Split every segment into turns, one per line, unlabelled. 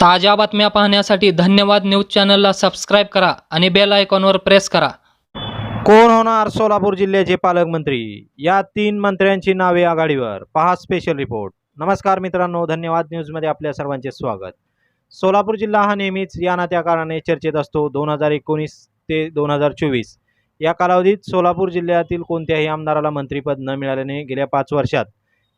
ताज्या बातम्या पाहण्यासाठी धन्यवाद न्यूज चॅनलला सबस्क्राईब करा आणि बेल आयकॉनवर प्रेस करा.
कोण होणार सोलापूर जिल्ह्याचे पालकमंत्री? या तीन मंत्र्यांची नावे आघाडीवर. पहा स्पेशल रिपोर्ट नमस्कार मित्रांनो धन्यवाद न्यूजमध्ये आपल्या सर्वांचे स्वागत. सोलापूर जिल्हा हा नेहमीच या नात्या कारणाने चर्चेत असतो. दोन हजार एकोणीस ते दोन हजार चोवीस. या कालावधीत सोलापूर जिल्ह्यातील कोणत्याही आमदाराला मंत्रिपद न मिळाल्याने गेल्या पाच वर्षात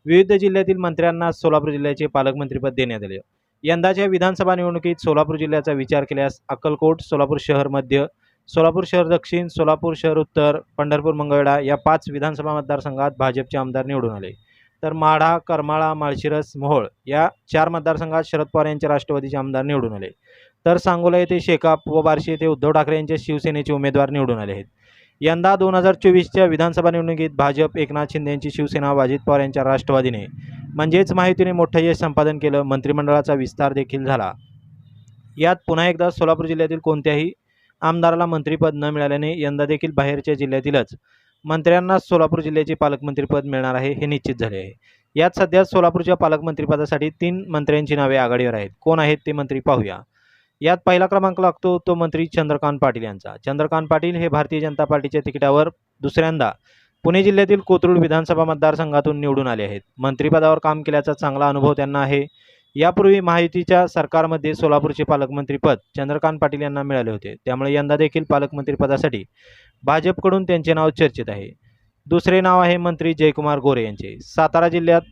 विविध जिल्ह्यातील मंत्र्यांना सोलापूर जिल्ह्याचे पालकमंत्रीपद देण्यात आले. यंदाच्या विधानसभा निवडणुकीत सोलापूर जिल्ह्याचा विचार केल्यास अक्कलकोट सोलापूर शहर मध्य सोलापूर शहर दक्षिण सोलापूर शहर उत्तर पंढरपूर मंगळवेढा या पाच विधानसभा मतदारसंघात भाजपचे आमदार निवडून आले. तर माढा करमाळा माळशिरस मोहोळ या चार मतदारसंघात शरद पवार यांचे राष्ट्रवादीचे आमदार निवडून आले. तर सांगोला येथे शेकाप व बार्शी येथे उद्धव ठाकरे यांचे शिवसेनेचे उमेदवार निवडून आले आहेत. यंदा दोन हजार चोवीसच्या विधानसभा निवडणुकीत भाजप एकनाथ शिंदे यांची शिवसेना अजित पवार यांच्या राष्ट्रवादीने म्हणजेच माहितीने मोठं यश संपादन केलं. मंत्रिमंडळाचा विस्तार देखील झाला. यात पुन्हा एकदा सोलापूर जिल्ह्यातील कोणत्याही आमदाराला मंत्रिपद न मिळाल्याने यंदा देखील बाहेरच्या जिल्ह्यातीलच मंत्र्यांना सोलापूर जिल्ह्याचे पालकमंत्रीपद मिळणार आहे हे निश्चित झाले आहे. यात सध्या सोलापूरच्या पालकमंत्रीपदासाठी तीन मंत्र्यांची नावे आघाडीवर आहेत. कोण आहेत ते मंत्री पाहूया. यात पहिला क्रमांक लागतो तो मंत्री चंद्रकांत पाटील यांचा. चंद्रकांत पाटील हे भारतीय जनता पार्टीच्या तिकिटावर दुसऱ्यांदा पुणे जिल्ह्यातील कोथरूड विधानसभा मतदारसंघातून निवडून आले आहेत. मंत्रिपदावर काम केल्याचा चांगला अनुभव त्यांना आहे. यापूर्वी महायुतीच्या सरकारमध्ये सोलापूरचे पालकमंत्रीपद चंद्रकांत पाटील यांना मिळाले होते. त्यामुळे यंदा देखील पालकमंत्रीपदासाठी भाजपकडून त्यांचे नाव चर्चेत आहे. दुसरे नाव आहे मंत्री जयकुमार गोरे यांचे. सातारा जिल्ह्यात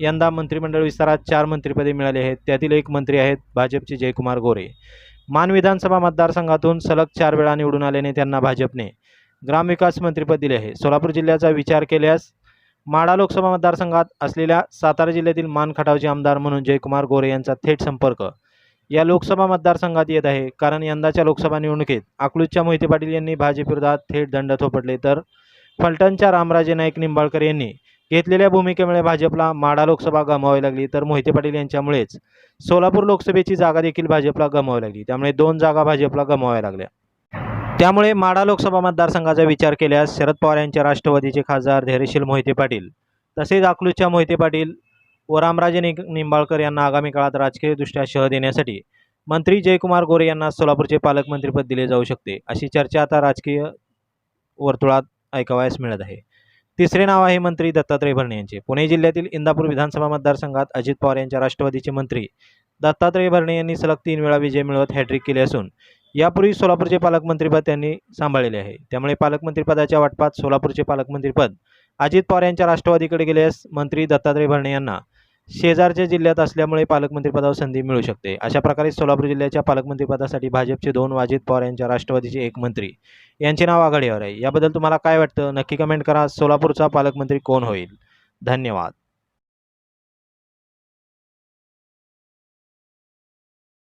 यंदा मंत्रिमंडळ विस्तारात चार मंत्रिपदे मिळाली आहेत. त्यातील एक मंत्री आहेत भाजपचे जयकुमार गोरे. मान विधानसभा मतदारसंघातून सलग चार वेळा निवडून आल्याने त्यांना भाजपने ग्रामविकास मंत्रिपद दिले आहे. सोलापूर जिल्ह्याचा विचार केल्यास माढा लोकसभा मतदारसंघात असलेल्या सातारा जिल्ह्यातील मानखटावचे आमदार म्हणून जयकुमार गोरे यांचा थेट संपर्क या लोकसभा मतदारसंघात येत आहे. कारण यंदाच्या लोकसभा निवडणुकीत अकलूजच्या मोहिते पाटील यांनी भाजपविरोधात थेट दंड थोपटले. तर फलटणच्या रामराजे नाईक निंबाळकर यांनी घेतलेल्या भूमिकेमुळे भाजपला माढा लोकसभा गमावावी लागली. तर मोहिते पाटील यांच्यामुळेच सोलापूर लोकसभेची जागा देखील भाजपला गमावावी लागली. त्यामुळे दोन जागा भाजपला गमाव्या लागल्या. त्यामुळे माडा लोकसभा मतदारसंघाचा विचार केल्यास शरद पवार यांच्या राष्ट्रवादीचे खासदार धैर्यशील मोहिते पाटील तसेच अकलूजच्या मोहिते पाटील व रामराजे नि निंबाळकर यांना आगामी काळात राजकीयदृष्ट्या शह देण्यासाठी मंत्री जयकुमार गोरे यांना सोलापूरचे पालकमंत्रीपद दिले जाऊ शकते अशी चर्चा आता राजकीय वर्तुळात ऐकावयास मिळत आहे. तिसरे नाव आहे मंत्री दत्तात्रय भरणे यांचे. पुणे जिल्ह्यातील इंदापूर विधानसभा मतदारसंघात अजित पवार यांच्या राष्ट्रवादीचे मंत्री दत्तात्रय भरणे यांनी सलग तीन वेळा विजय मिळवत हॅट्रिक केली असून यापूर्वी सोलापूरचे पालकमंत्रीपद त्यांनी सांभाळलेले आहे. त्यामुळे पालकमंत्रीपदाच्या वाटपात सोलापूरचे पालकमंत्रीपद अजित पवार यांच्या राष्ट्रवादीकडे गेल्यास मंत्री दत्तात्रय भरणे यांना शेजारच्या जिल्ह्यात असल्यामुळे पालकमंत्रीपदावर संधी मिळू शकते. अशा प्रकारे सोलापूर जिल्ह्याच्या पालकमंत्रीपदासाठी भाजपचे दोन वाजित अजित पवार यांच्या राष्ट्रवादीचे एक मंत्री. यांचे नाव आघाडीवर आहे. याबद्दल तुम्हाला काय वाटतं? नक्की कमेंट करा. सोलापूरचा पालकमंत्री कोण होईल? धन्यवाद.